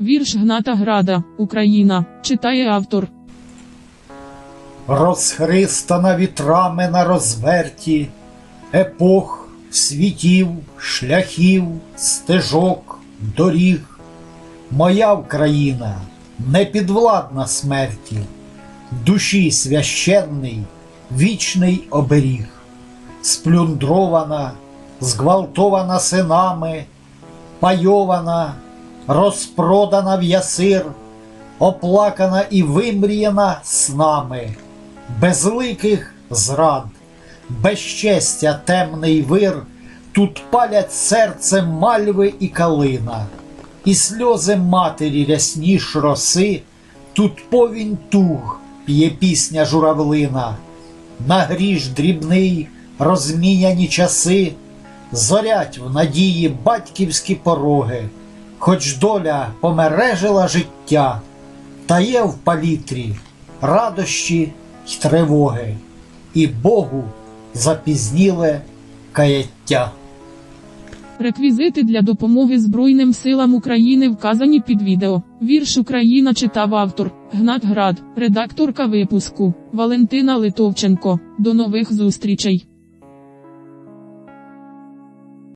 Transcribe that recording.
Вірш Гната Града, Україна, читає автор. розхристана вітрами на розверті, епох, світів, шляхів, стежок, доріг. Моя Україна не підвладна смерті, душі священний, вічний оберіг, сплюндрована, зґвалтована синами, пайована, розпродана в ясир, оплакана і вимріяна снами, безликих зрад, безчестя темний вир, тут палять серце мальви і калина, і сльози матері рясніш роси, тут повінь туг п'є пісня журавлина, на гріш дрібний розміняні часи, зорять в надії батьківські пороги, хоч доля помережила життя, та є в палітрі радощі й тривоги, і Богу запізніле каяття. Реквізити для допомоги Збройним силам України вказані під відео. Вірш Україна читав автор Гнат Град, редакторка випуску Валентина Литовченко. До нових зустрічей.